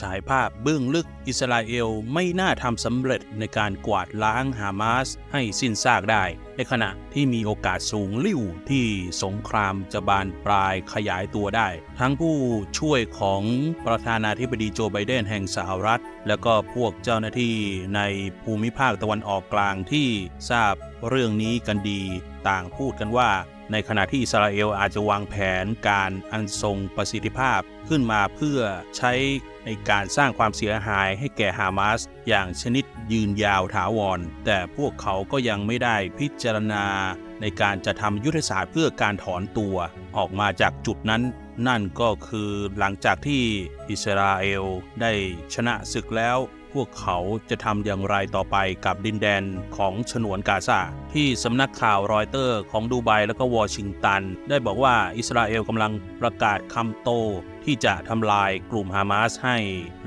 ฉายภาพเบื้องลึกอิสราเอลไม่น่าทำสำเร็จในการกวาดล้างฮามาสให้สิ้นซากได้ ในขณะที่มีโอกาสสูงลิ่วที่สงครามจะบานปลายขยายตัวได้ ทั้งผู้ช่วยของประธานาธิบดีโจไบเดนแห่งสหรัฐ แล้วก็พวกเจ้าหน้าที่ในภูมิภาคตะวันออกกลางที่ทราบเรื่องนี้กันดี ต่างพูดกันว่า ในขณะที่อิสราเอลอาจจะวางแผนการอันทรงประสิทธิภาพขึ้นมาเพื่อใช้ในการสร้างความเสียหายให้แก่ฮามาสอย่างชนิดยืนยาวถาวร แต่พวกเขาก็ยังไม่ได้พิจารณาในการจะทำยุทธศาสตร์เพื่อการถอนตัวออกมาจากจุดนั้น นั่นก็คือหลังจากที่อิสราเอลได้ชนะศึกแล้ว พวกเขาจะทำอย่างไรต่อไปกับดินแดนของฉนวนกาซาที่สำนักข่าวรอยเตอร์ของดูไบและก็วอชิงตัน ได้บอกว่าอิสราเอลกำลังประกาศคำโตที่จะทำลายกลุ่มฮามาสให้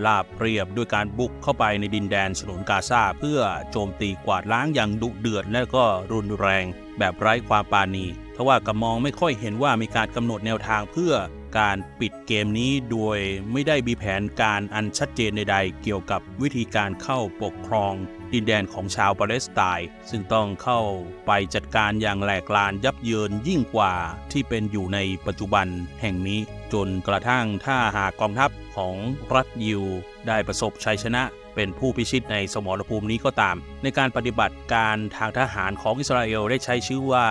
ลาบเรียบด้วยการบุกเข้าไปในดินแดนฉนวนกาซาเพื่อโจมตีกวาดล้างอย่างดุเดือดและก็รุนแรง แบบไร้ความปราณีทว่าก็มองไม่ค่อยเห็นว่ามีการกำหนดแนวทางเพื่อ การปิดเกมนี้โดยไม่ได้มีแผนการอันชัดเจนใดๆ เกี่ยวกับวิธีการเข้าปกครอง ดินแดนของชาวปาเลสไตน์ซึ่งต้องเข้าไปจัดการอย่างแหลกลานยับเยินยิ่งกว่าที่เป็นอยู่ในปัจจุบันแห่งนี้ จนกระทั่งถ้าหากกองทัพของรัฐยิวได้ประสบชัยชนะเป็นผู้พิชิตในสมรภูมินี้ก็ตาม ในการปฏิบัติการทางทหารของอิสราเอลได้ใช้ชื่อว่า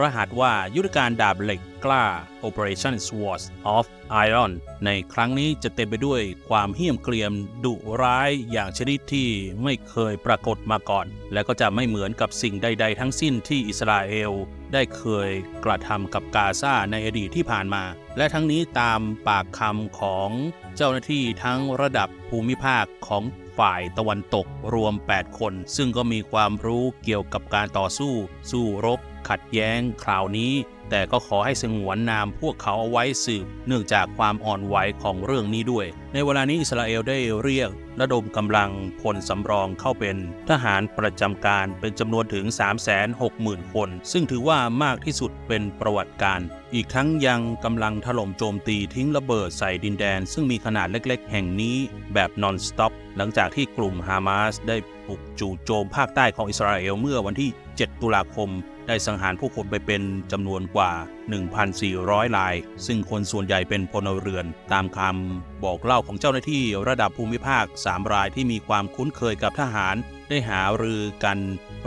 รหัสว่ายุทธการดาบเหล็กกล้า Operation Swords of Iron ในครั้งนี้จะเต็มไปด้วยความเหี้ยมเกรียมดุร้ายอย่างชนิดที่ไม่เคยปรากฏมาก่อน และก็จะไม่เหมือนกับสิ่งใด ๆ ทั้งสิ้นที่อิสราเอลได้เคยกระทำกับกาซาในอดีตที่ผ่านมา และทั้งนี้ตามปากคำของเจ้าหน้าที่ทั้งระดับภูมิภาคของฝ่ายตะวันตกรวม 8 คน ซึ่งก็มีความรู้เกี่ยวกับการต่อสู้ สู้รบ ขัดแย้งคราวนี้ แต่ก็ขอให้สงวนนามพวกเขาเอาไว้สืบ เนื่องจากความอ่อนไหวของเรื่องนี้ด้วย ในเวลานี้อิสราเอลได้เรียก ระดมกำลังพลสำรองเข้าเป็น ทหารประจำการเป็นจำนวนถึง 360,000 คน ซึ่งถือว่ามากที่สุดเป็นประวัติการอีกทั้งยังกำลังถล่มโจมตีทิ้งระเบิดใส่ดินแดน ซึ่งมีขนาดเล็กๆ แห่งนี้แบบนอนสต็อปหลังจากที่กลุ่มฮามาสได้บุกจู่โจมภาคใต้ของอิสราเอลเมื่อวันที่ 7 ตุลาคม ได้สังหารผู้คนไปเป็นจำนวนกว่า 1,400 ราย ซึ่งคนส่วนใหญ่เป็นพลเรือน ตามคำบอกเล่าของเจ้าหน้าที่ระดับภูมิภาค 3 รายที่มีความคุ้นเคยกับทหาร ได้หารือกัน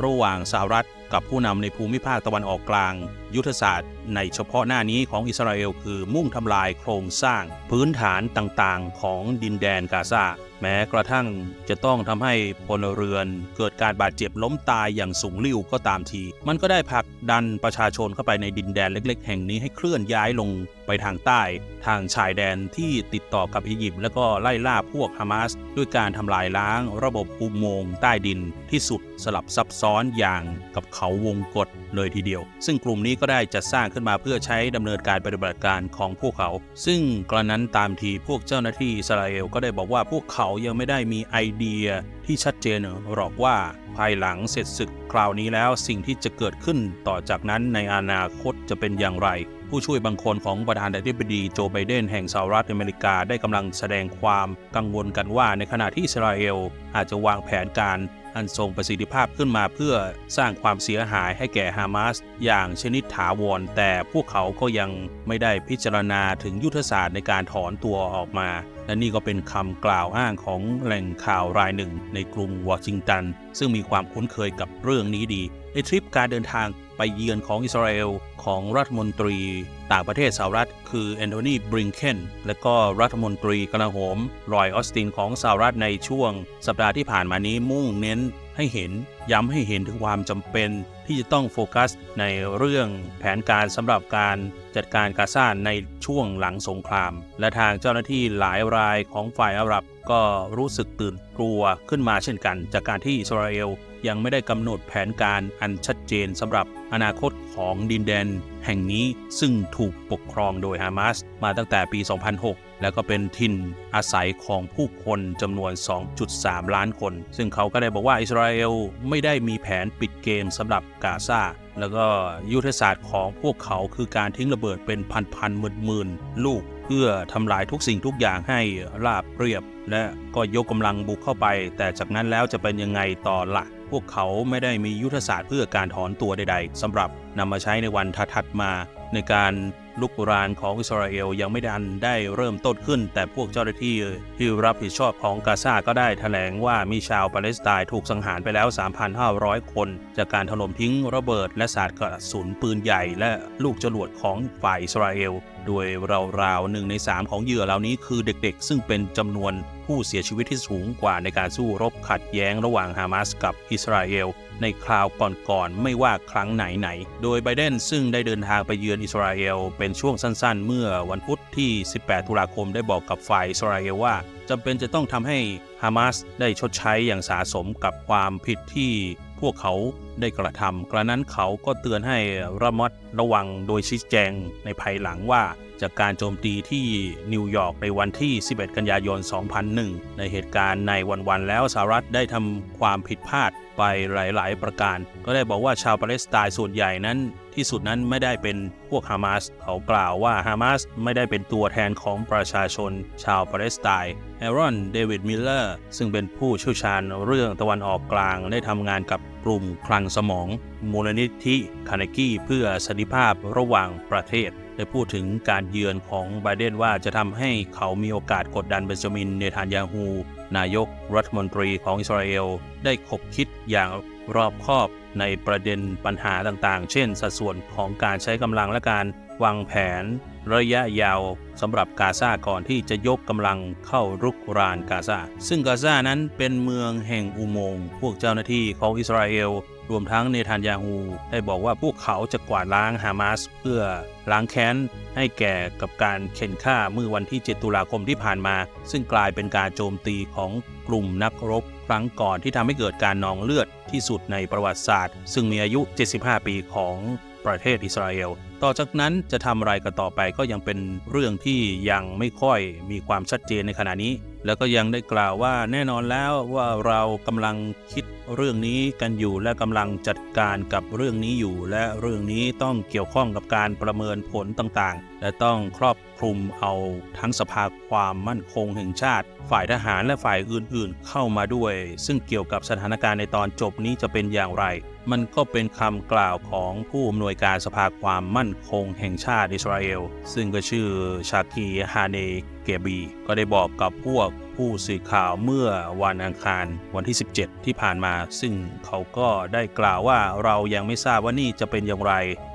ระหว่างสหรัฐกับผู้นำในภูมิภาคตะวันออกกลาง ยุทธศาสตร์ในเฉพาะหน้านี้ของอิสราเอลคือมุ่งทำลายโครงสร้างพื้นฐานต่างๆ ของดินแดนกาซาแม้กระทั่งจะต้องทำให้พลเรือนเกิดการบาดเจ็บล้มตายอย่างสูงลิ่วก็ตามที มันก็ได้ผลักดันประชาชนเข้าไปในดินแดนเล็ก ๆ แห่งนี้ให้เคลื่อนย้ายลงไปทางใต้ ทางชายแดนที่ติดต่อกับอียิปต์แล้วก็ไล่ล่าพวกฮามาสด้วยการทำลายล้างระบบอุโมงค์ใต้ดินที่สุดสลับซับซ้อนอย่างกับเขาวงกฏ เลยทีเดียว ซึ่งกลุ่มนี้ก็ได้จัดสร้างขึ้นมาเพื่อใช้ดำเนินการปฏิบัติการของพวกเขา ซึ่งกระนั้นตามทีพวกเจ้าหน้าที่อิสราเอลก็ได้บอกว่าพวกเขายังไม่ได้มีไอเดียที่ชัดเจนหรอกว่าภายหลังเสร็จศึกคราวนี้แล้วสิ่งที่จะเกิดขึ้นต่อจากนั้นในอนาคตจะเป็นอย่างไร ผู้ช่วยบางคนของประธานาธิบดีโจไบเดนแห่งสหรัฐอเมริกาได้กำลังแสดงความกังวลกันว่าในขณะที่อิสราเอลอาจจะวางแผนการ อันทรงประสิทธิภาพขึ้นมาเพื่อสร้างความเสียหายให้แก่ฮามาสอย่างชนิดถาวร แต่พวกเขาก็ยังไม่ได้พิจารณาถึงยุทธศาสตร์ในการถอนตัวออกมาและนี่ก็เป็นคำกล่าวอ้างของแหล่งข่าวรายหนึ่งในกรุงวอชิงตัน ซึ่งมีความคุ้นเคยกับเรื่องนี้ดี ในทริปการเดินทางไปเยือนของอิสราเอลของรัฐมนตรีต่างประเทศสหรัฐ คือแอนโทนีบริงเคนและก็รัฐมนตรีกลาโหมรอยออสตินของสหรัฐในช่วงสัปดาห์ที่ผ่านมานี้มุ่งเน้น ให้เห็นย้ำให้เห็นถึงความจำเป็นที่จะต้องโฟกัสในเรื่องแผนการสำหรับการจัดการกาซาในช่วงหลังสงคราม และทางเจ้าหน้าที่หลายรายของฝ่ายอาหรับก็รู้สึกตื่นกลัวขึ้นมาเช่นกัน จากการที่อิสราเอล ยังไม่ได้กำหนดแผนการอันชัดเจนสำหรับอนาคตของดินแดนแห่งนี้ซึ่งถูกปกครองโดยฮามาสมาตั้งแต่ปี 2006 แล้วก็เป็นทินอาศัยของผู้คนจำนวน 2.3 ล้านคน ซึ่งเขาก็ได้บอกว่าอิสราเอลไม่ได้มีแผนปิดเกมสำหรับกาซาแล้วก็ยุทธศาสตร์ของพวกเขาคือการทิ้งระเบิดเป็นพันๆหมื่นๆลูกเพื่อทำลายทุกสิ่งทุกอย่างให้ราบเรียบ และก็ยกกำลังบุกเข้าไป แต่จากนั้นแล้วจะเป็นยังไงต่อละพ วกเขาไม่ได้มียุทธศาสตร์เพื่อการถอนตัวใดๆสำหรับนำมาใช้ในวันถัดๆมา ในการลุกรานของอิสราเอลยังไม่ดันได้เริ่มต้นขึ้น แต่พวกเจ้าหน้าที่ที่รับผิดชอบของกาซาก็ได้แถลงว่ามีชาวปาเลสไตน์ถูกสังหารไปแล้ว 3,500 คน จากการถล่มทิ้งระเบิดและสาดกระสุนปืนใหญ่และลูกจรวดของฝ่ายอิสราเอล โดยราวๆหนึ่งใน 3 ของเหยื่อเหล่านี้คือเด็กๆ ซึ่งเป็นจำนวนผู้เสียชีวิตที่สูงกว่าในการสู้รบขัดแย้งระหว่างฮามาสกับอิสราเอลในคราวก่อนๆไม่ว่าครั้งไหนๆ โดยไบเดนซึ่งได้เดินทางไปเยือนอิสราเอลเป็นช่วงสั้นๆ เมื่อวันพุธที่ 18 ตุลาคมได้บอกกับฝ่ายอิสราเอลว่าจำเป็นจะต้องทำให้ฮามาสได้ชดใช้อย่างสาสมกับความผิดที่ พวกเขาได้กระทำกระนั้นเขาก็เตือนให้ระมัดระวังโดยชี้แจงในภายหลังว่าจากการโจมตีที่นิวยอร์กในวันที่ 11 กันยายน 2001 ในเหตุการณ์ในวันๆแล้วสหรัฐได้ทำความผิดพลาดไปหลาย ๆ ประการ ก็ได้บอกว่าชาวปาเลสไตน์ส่วนใหญ่นั้น ที่สุดนั้นไม่ได้เป็นพวกฮามาสเขากล่าวว่าฮามาสไม่ได้เป็นตัวแทนของประชาชนชาวปาเลสไตน์ รอนเดวิดมิลเลอร์ซึ่งเป็นผู้เชี่ยวชาญเรื่องตะวันออกกลางได้ทำงานกับกลุ่มคลังสมอง มูลนิธิคาร์เนกี้เพื่อสันติภาพระหว่างประเทศ ได้พูดถึงการเยือนของไบเดนว่าจะทำให้เขามีโอกาสกดดันเบนจามินเนทานยาฮู นายกรัฐมนตรีของอิสราเอล ได้คบคิดอย่างรอบคอบในประเด็นปัญหาต่างๆ เช่น สัดส่วนของการใช้กำลังและการวางแผนระยะยาว สำหรับกาซาก่อนที่จะยกกำลังเข้ารุกรานกาซาซึ่งกาซานั้นเป็นเมืองแห่งอุโมงค์พวกเจ้าหน้าที่ของอิสราเอล รวมทั้งเนทานยาฮูได้บอกว่าพวกเขาจะกวาดล้างฮามาสเพื่อล้างแค้นให้แก่กับการเข็นฆ่าเมื่อวันที่ 7 ตุลาคมที่ผ่านมา ซึ่งกลายเป็นการโจมตีของกลุ่มนักรบครั้งก่อนที่ทำให้เกิดการนองเลือดที่สุดในประวัติศาสตร์ ซึ่งมีอายุ 75 ปีของ ประเทศอิสราเอล ต่อจากนั้นจะทำอะไรกันต่อไปก็ยังเป็นเรื่องที่ยังไม่ค่อยมีความชัดเจนในขณะนี้ แล้วก็ยังได้กล่าวว่าแน่นอนแล้วว่าเรากำลังคิดเรื่องนี้กันอยู่และกำลังจัดการกับเรื่องนี้อยู่ และเรื่องนี้ต้องเกี่ยวข้องกับการประเมินผลต่างๆ และต้องครอบคลุมเอาทั้งสภาความมั่นคงแห่งชาติ ฝ่ายทหารและฝ่ายอื่นๆ เข้ามาด้วย ซึ่งเกี่ยวกับสถานการณ์ในตอนจบนี้จะเป็นอย่างไร มันก็เป็นคำกล่าวของผู้อำนวยการสภาความมั่นคงแห่งชาติอิสราเอล ซึ่งก็ชื่อชากีฮาเนเกบี ก็ได้บอกกับพวกผู้สื่อข่าวเมื่อวันอังคารวันที่ 17 ที่ผ่านมา ซึ่งเขาก็ได้กล่าวว่าเรายังไม่ทราบว่านี่จะเป็นอย่างไร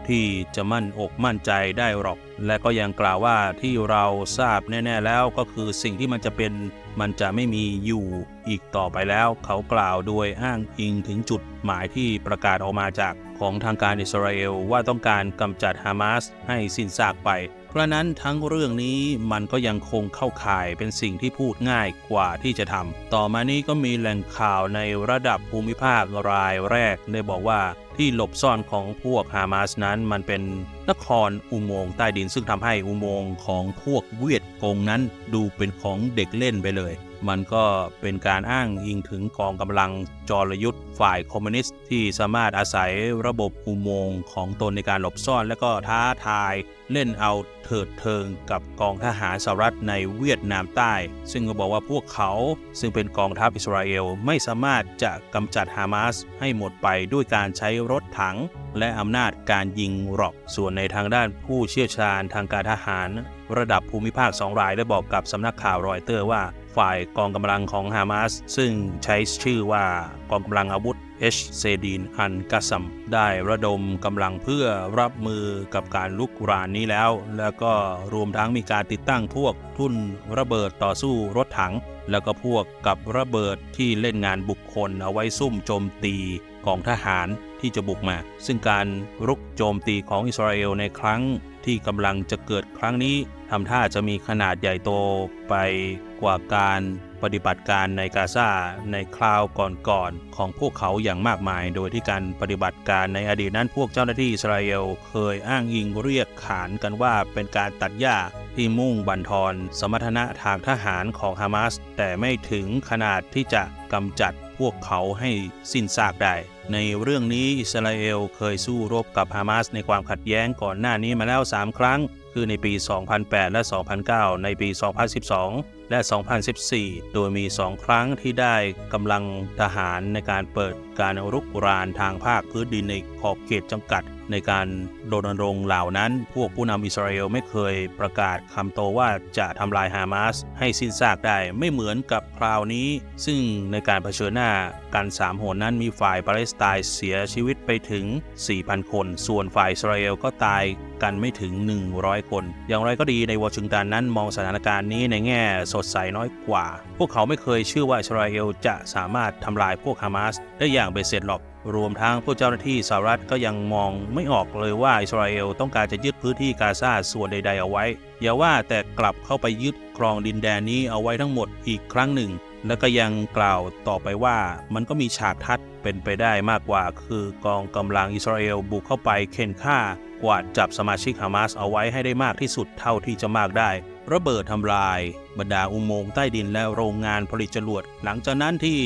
ที่จะมั่นอกมั่นใจได้หรอก และก็ยังกล่าวว่าที่เราทราบแน่ ๆ แล้วก็คือสิ่งที่มันจะเป็นมันจะไม่มีอยู่อีกต่อไปแล้ว เขากล่าวโดยอ้างอิงถึงจุดหมายที่ประกาศออกมาจากของทางการอิสราเอลว่าต้องการกำจัดฮามาสให้สิ้นซากไป เพราะนั้นทั้งเรื่องนี้มันก็ยังคงเข้าข่ายเป็นสิ่งที่พูดง่ายกว่าที่จะทำต่อมานี้ก็มีแหล่งข่าวในระดับภูมิภาครายแรกได้บอกว่าที่หลบซ่อนของพวกฮามาสนั้นมันเป็นนครอุโมงค์ใต้ดินซึ่งทำให้อุโมงค์ของพวกเวียดกงนั้นดูเป็นของเด็กเล่นไปเลย มันก็เป็นการอ้างอิงถึงกองกำลังจรยุทธ์ฝ่ายคอมมิวนิสต์ที่สามารถอาศัยระบบอุโมงค์ของตนในการหลบซ่อน และก็ท้าทายเล่นเอาเถิดเทิงกับกองทหารสหรัฐในเวียดนามใต้ ซึ่งก็บอกว่าพวกเขาซึ่งเป็นกองทัพอิสราเอลไม่สามารถจะกำจัดฮามาสให้หมดไปด้วยการใช้รถถัง และอำนาจการยิงหรอก ส่วนในทางด้านผู้เชี่ยวชาญทางการทหาร ระดับภูมิภาคสองรายได้บอกกับสำนักข่าวรอยเตอร์ว่า ฝ่ายกองกำลังของฮามาส ซึ่งใช้ชื่อว่ากองกำลังอาวุธเอชเซดีนอันกัสซัมได้ระดมกำลังเพื่อรับมือกับการลุกรานนี้แล้ว แล้วก็รวมทั้งมีการติดตั้งพวกทุ่นระเบิดต่อสู้รถถัง แล้วก็พวกกับระเบิดที่เล่นงานบุคคลเอาไว้ซุ่มโจมตีกองทหาร ที่จะบุกมา ซึ่งการรุกโจมตีของอิสราเอลในครั้งที่กำลังจะเกิดครั้งนี้ทำท่าจะมีขนาดใหญ่โตไปกว่าการปฏิบัติการในกาซาในคราวก่อนๆของพวกเขาอย่างมากมาย โดยที่การปฏิบัติการในอดีตนั้นพวกเจ้าหน้าที่อิสราเอลเคยอ้างอิงเรียกขานกันว่าเป็นการตัดหญ้าที่มุ่งบั่นทอนสมรรถนะทางทหารของฮามาสแต่ไม่ถึงขนาดที่จะกำจัดพวกเขาให้สิ้นซากได้ ในเรื่องนี้อิสราเอลเคยสู้รบกับฮามาสในความขัดแย้งก่อนหน้านี้มาแล้ว 3 ครั้ง คือในปี 2008 และ 2009 ในปี 2012 และ 2014 โดยมี 2 ครั้งที่ได้กำลังทหารในการเปิดการรุกรานทางภาคพื้นดินในขอบเขตจำกัด ในการรณรงเหล่านั้น พวกผู้นำอิสราเอลไม่เคยประกาศคำโตว่าจะทำลายฮามาสให้สิ้นซากได้ไม่เหมือนกับคราวนี้ ซึ่งในการเผชิญหน้ากันสามโหนนั้นมีฝ่ายปาเลสไตน์เสียชีวิตไปถึง 4,000 คน ส่วนฝ่ายอิสราเอลก็ตายกันไม่ถึง 100 คน อย่างไรก็ดีในวอชิงตันนั้นมองสถานการณ์นี้ในแง่สดใสน้อยกว่า พวกเขาไม่เคยเชื่อว่าอิสราเอลจะสามารถทำลายพวกฮามาสได้อย่างเบ็ดเสร็จหรอก รวมทั้งผู้เจ้าหน้าที่สหรัฐก็ยังมองไม่ออกเลยว่าอิสราเอลต้องการจะยึดพื้นที่กาซาส่วนใด ๆ เอาไว้ อย่าว่าแต่กลับเข้าไปยึดครองดินแดนนี้เอาไว้ทั้งหมดอีกครั้งหนึ่ง แล้วก็ยังกล่าวต่อไปว่ามันก็มีฉากทัดเป็นไปได้มากกว่า คือกองกำลังอิสราเอลบุกเข้าไปเข็นฆ่ากวาดจับสมาชิกฮามาสเอาไว้ให้ได้มากที่สุดเท่าที่จะมากได้ระเบิดทำลาย บรรดาอุโมงค์ใต้ดินและโรงงานผลิตจรวด หลังจากนั้นที่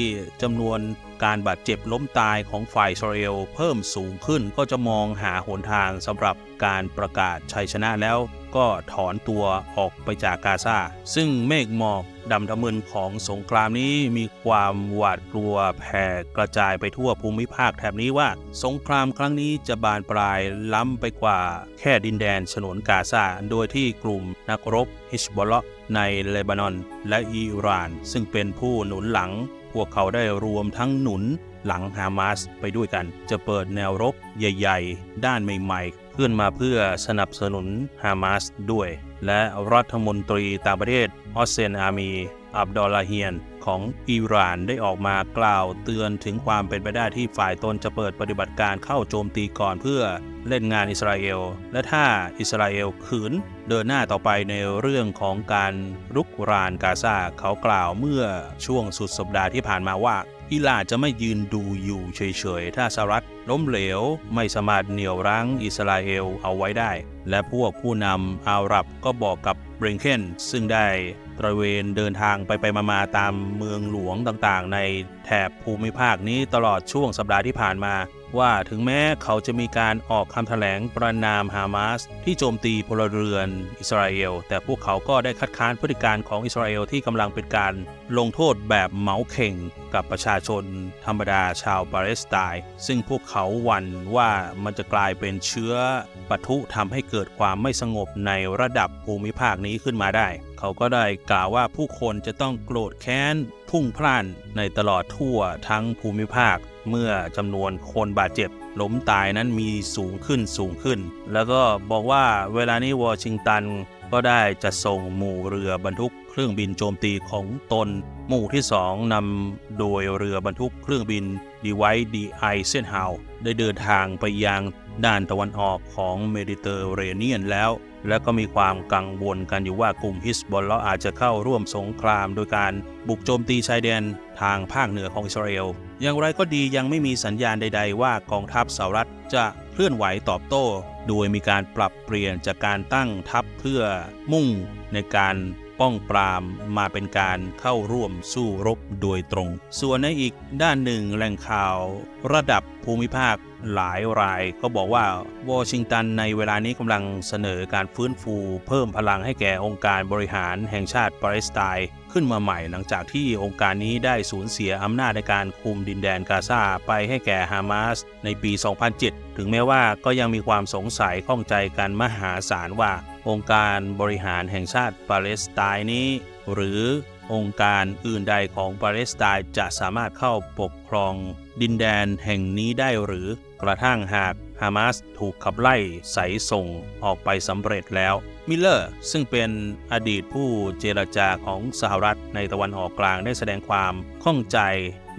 จำนวน การบาดเจ็บล้มตายของฝ่ายอิสราเอลเพิ่มสูงขึ้นก็จะมองหาหนทางสำหรับการประกาศชัยชนะแล้วก็ถอนตัวออกไปจากกาซาซึ่งเมฆหมอกดำทะมึนของสงครามนี้มีความหวาดกลัวแผ่กระจายไปทั่วภูมิภาคแถบนี้ว่า สงครามครั้งนี้จะบานปลายล้ำไปกว่าแค่ดินแดนฉนวนกาซาโดยที่กลุ่มนักรบฮิชบอลล์ในเลบานอน และอิหร่าน ซึ่งเป็นผู้หนุนหลัง พวกเขาได้รวมทั้งหนุนหลังฮามาสไปด้วยกัน จะเปิดแนวรบใหญ่ ๆ ด้านใหม่ ๆ ขึ้นมาเพื่อสนับสนุนฮามาสด้วย และรัฐมนตรีต่างประเทศออสเซนอามี อับดอลลาเฮียน ของอิหร่านได้ออกมากล่าวเตือนถึงความเป็นไปได้ที่ฝ่ายตนจะเปิดปฏิบัติการเข้าโจมตีก่อนเพื่อเล่นงานอิสราเอล และถ้าอิสราเอลขืนเดินหน้าต่อไปในเรื่องของการรุกรานกาซาเขากล่าวเมื่อช่วงสุดสัปดาห์ที่ผ่านมาว่าอิหร่านจะไม่ยืนดูอยู่เฉยๆ ถ้าสหรัฐล้มเหลวไม่สามารถเหนี่ยวรั้งอิสราเอลเอาไว้ได้ และพวกผู้นำอาหรับก็บอกกับเบรนเคนซึ่งได้ ตระเวนเดินทางไปไปมาๆตามเมืองหลวงต่างๆ ในแถบภูมิภาคนี้ตลอดช่วงสัปดาห์ที่ผ่านมา ว่าถึงแม้เขาจะมีการออกคำแถลงประนามฮามาสที่โจมตีพลเรือนอิสราเอล แต่พวกเขาก็ได้คัดค้านพฤติการของอิสราเอลที่กำลังเป็นการลงโทษแบบเหมาเข่งกับประชาชนธรรมดาชาวปาเลสไตน์ซึ่งพวกเขาหวั่นว่ามันจะกลายเป็นเชื้อปะทุทำให้เกิดความไม่สงบในระดับภูมิภาคนี้ขึ้นมาได้ เขาก็ได้กล่าวว่าผู้คนจะต้องโกรธแค้นพุ่งพล่านในตลอดทั่วทั้งภูมิภาค เมื่อจำนวนคนบาดเจ็บล้มตายนั้นมีสูงขึ้นสูงขึ้น แล้วก็บอกว่าเวลานี้วอชิงตันก็ได้จะส่งหมู่เรือบรรทุกเครื่องบินโจมตีของตน หมู่ที่สองนำโดยเรือบรรทุกเครื่องบินดีไวดีไอเซนฮาวได้เดินทางไปยังด้านตะวันออกของเมดิเตอร์เรเนียนแล้ว และก็มีความกังวลกันอยู่ว่ากลุ่มฮิสบอลเลาะอาจจะเข้าร่วมสงครามโดยการบุกโจมตีชายแดนทางภาคเหนือของอิสราเอล อย่างไรก็ดียังไม่มีสัญญาณใด ๆ ว่ากองทัพสหรัฐจะเคลื่อนไหวตอบโต้ โดยมีการปรับเปลี่ยนจากการตั้งทัพเพื่อมุ่งในการ ป้องปรามมาเป็นการเข้าร่วมสู้รบโดยตรง ส่วนในอีกด้านหนึ่งแหล่งข่าวระดับภูมิภาคหลายรายก็บอกว่าวอชิงตันในเวลานี้กำลังเสนอการฟื้นฟู เพิ่มพลังให้แก่องค์การบริหารแห่งชาติปาเลสไตน์ขึ้นมาใหม่หลังจากที่องค์การนี้ได้สูญเสียอำนาจในการคุมดินแดนกาซาไปให้แก่ฮามาสในปี 2007 ถึงแม้ว่าก็ยังมีความสงสัยข้องใจกันมหาศาลว่า องค์การบริหารแห่งชาติปาเลสไตน์นี้ หรือองค์การอื่นใดของปาเลสไตน์จะสามารถเข้าปกครองดินแดนแห่งนี้ได้หรือกระทั่งหากฮามาสถูกขับไล่ใสส่งออกไปสำเร็จแล้ว มิลเลอร์ซึ่งเป็นอดีตผู้เจรจาของสหรัฐในตะวันออกกลางได้แสดงความข้องใจ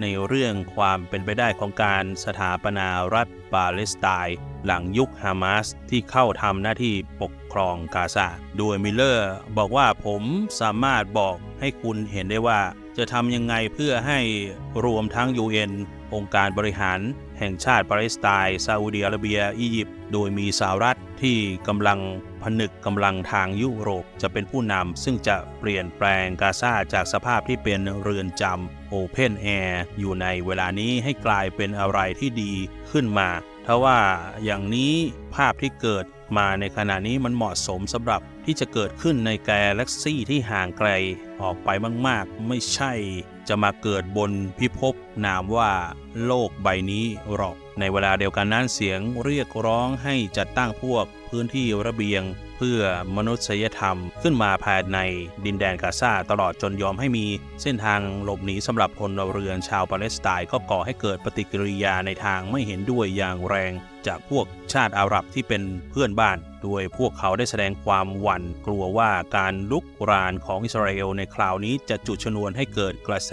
ในเรื่องความเป็นไปได้ของการสถาปนารัฐปาเลสไตน์ หลังยุคฮามาสที่เข้าทำหน้าที่ปกครองกาซา โดยมิลเลอร์บอกว่าผมสามารถบอกให้คุณเห็นได้ว่า จะทำยังไงเพื่อให้รวมทั้ง UN องค์การบริหารแห่งชาติปาเลสไตน์ซาอุดิอาระเบีย อียิปต์โดยมีสหรัฐที่กำลังผนึกกำลังทางยุโรปจะเป็นผู้นำซึ่งจะเปลี่ยนแปลงกาซาจากสภาพที่เป็นเรือนจำโอเพนแอร์อยู่ในเวลานี้ให้กลายเป็นอะไรที่ดีขึ้นมา ถ้าว่าอย่างนี้ภาพที่เกิดมาในขณะนี้มันเหมาะสมสำหรับที่จะเกิดขึ้นในกาแล็กซี่ที่ห่างไกลออกไปมาก ๆ ไม่ใช่จะมาเกิดบนพิภพนามว่าโลกใบนี้หรอก ในเวลาเดียวกันนั้นเสียงเรียกร้องให้จัดตั้งพวกพื้นที่ระเบียง พื่อมนุษยธรรมขึ้นมาภายในดินแดนกาซาตลอดจนยอมให้มีเส้นทางหลบหนีสำหรับพลเรือนชาวปาเลสไตน์ก็ก่อให้เกิดปฏิกิริยาในทางไม่เห็นด้วยอย่างแรง จากพวกชาติอาหรับที่เป็นเพื่อนบ้านโดยพวกเขาได้แสดงความหวั่นกลัวว่าการลุกรานของอิสราเอลในคราวนี้จะจุดชนวนให้เกิดกระแส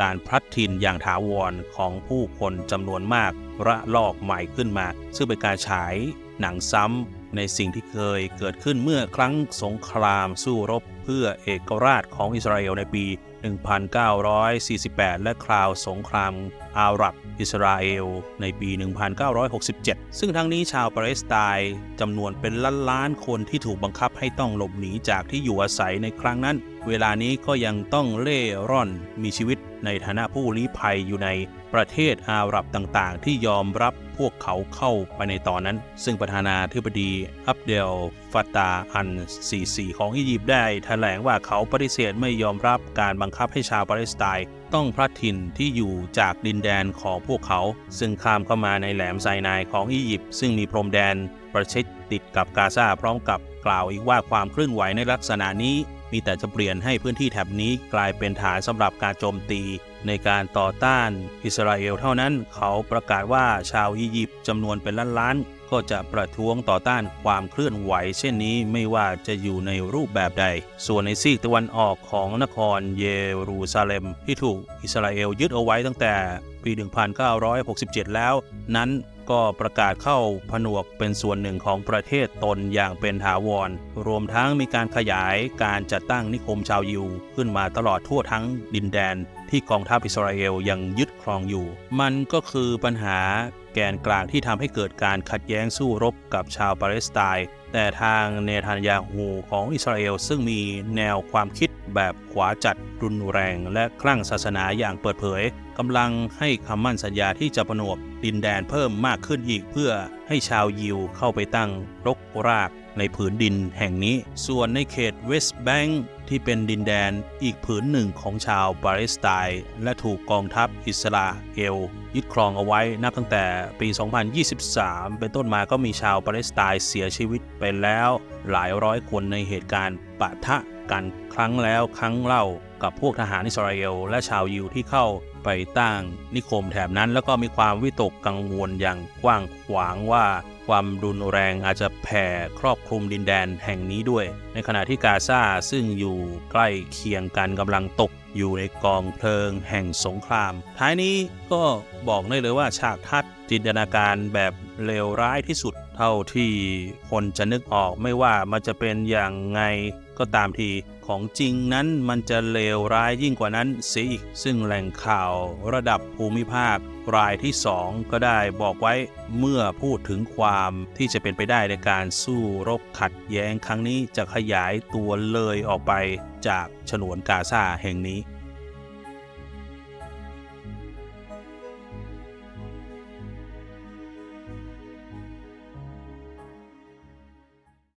การพลัดถิ่นอย่างถาวรของผู้คนจำนวนมากระลอกใหม่ขึ้นมา ซึ่งเป็นการฉายหนังซ้ำ ในสิ่งที่เคยเกิดขึ้นเมื่อครั้งสงครามสู้รบเพื่อเอกราชของอิสราเอลในปี 1948 และคราวสงครามอาหรับอิสราเอลในปี 1967 ซึ่งทั้งนี้ชาวปาเลสไตน์จำนวนเป็นล้านล้านๆคนที่ถูกบังคับให้ต้องหลบหนีจากที่อยู่อาศัยในครั้งนั้น เวลานี้ก็ยังต้องเล่ร่อนมีชีวิตในฐานะผู้ลี้ภัยอยู่ในประเทศอาหรับต่างๆ ที่ยอมรับพวกเขาเข้าไปในตอนนั้น ซึ่งประธานาธิบดีอับเดลฟาตาอันซีซีของอียิปต์ได้แถลงว่าเขาปฏิเสธไม่ยอมรับการบังคับให้ชาวปาเลสไตน์ต้องพลัดถิ่นที่อยู่จากดินแดนของพวกเขา ซึ่งข้ามเข้ามาในแหลมไซนายของอียิปต์ซึ่งมีพรมแดนประชิดติดกับกาซาพร้อมกับกล่าวอีกว่าความเคลื่อนไหวในลักษณะนี้ มีแต่จะเปลี่ยนให้พื้นที่แถบนี้กลายเป็นฐานสำหรับการโจมตี ในการต่อต้านอิสราเอลเท่านั้น เขาประกาศว่าชาวอียิปต์จำนวนเป็นล้านๆ ก็จะประท้วงต่อต้านความเคลื่อนไหว เช่นนี้ไม่ว่าจะอยู่ในรูปแบบใด ส่วนในซีกตะวันออกของนครเยรูซาเล็ม ที่ถูกอิสราเอลยึดเอาไว้ตั้งแต่ปี 1967 แล้ว นั้น ก็ประกาศเข้าผนวกเป็นส่วนหนึ่งของประเทศตนอย่างเป็นถาวร รวมทั้งมีการขยายการจัดตั้งนิคมชาวยิว ขึ้นมาตลอดทั่วทั้งดินแดน ที่กองทัพอิสราเอลยังยึดครองอยู่ มันก็คือปัญหาแกนกลางที่ทำให้เกิดการขัดแย้งสู้รบกับชาวปาเลสไตน์ แต่ทางเนทันยาฮูของอิสราเอลซึ่งมีแนวความคิดแบบขวาจัดรุนแรงและคลั่งศาสนาอย่างเปิดเผยกำลังให้คำมั่นสัญญาที่จะผนวกดินแดนเพิ่มมากขึ้นอีกเพื่อให้ชาวยิวเข้าไปตั้งรกราก ในผืนดินแห่งนี้ ส่วนในเขตเวสต์แบงค์ที่เป็นดินแดนอีกผืนหนึ่งของชาวปาเลสไตน์และถูกกองทัพอิสราเอลยึดครองเอาไว้นับตั้งแต่ปี 2023 เป็นต้นมาก็มีชาวปาเลสไตน์เสียชีวิตไปแล้ว หลายร้อยคนในเหตุการณ์ปะทะกันครั้งแล้วครั้งเล่ากับพวกทหารอิสราเอลและชาวยิวที่เข้าไปตั้งนิคมแถบนั้น แล้วก็มีความวิตกกังวลอย่างกว้างขวางว่า ความรุนแรงอาจจะแผ่ครอบคลุมดินแดนแห่งนี้ด้วย ในขณะที่กาซาซึ่งอยู่ใกล้เคียงกันกำลังตกอยู่ในกองเพลิงแห่งสงคราม ท้ายนี้ก็บอกได้เลยว่าฉากทัศน์จินตนาการแบบเลวร้ายที่สุด เท่าที่คนจะนึกออกไม่ว่ามันจะเป็นอย่างไง ก็ตามทีของจริงนั้นมันจะเลวร้ายยิ่งกว่านั้นเสียอีก ซึ่งแหล่งข่าวระดับภูมิภาค รายที่ 2 ก็ได้บอกไว้เมื่อพูดถึงความที่จะเป็นไปได้ในการสู้รบขัดแย้งครั้งนี้จะขยายตัวเลยออกไปจากฉนวนกาซาแห่งนี้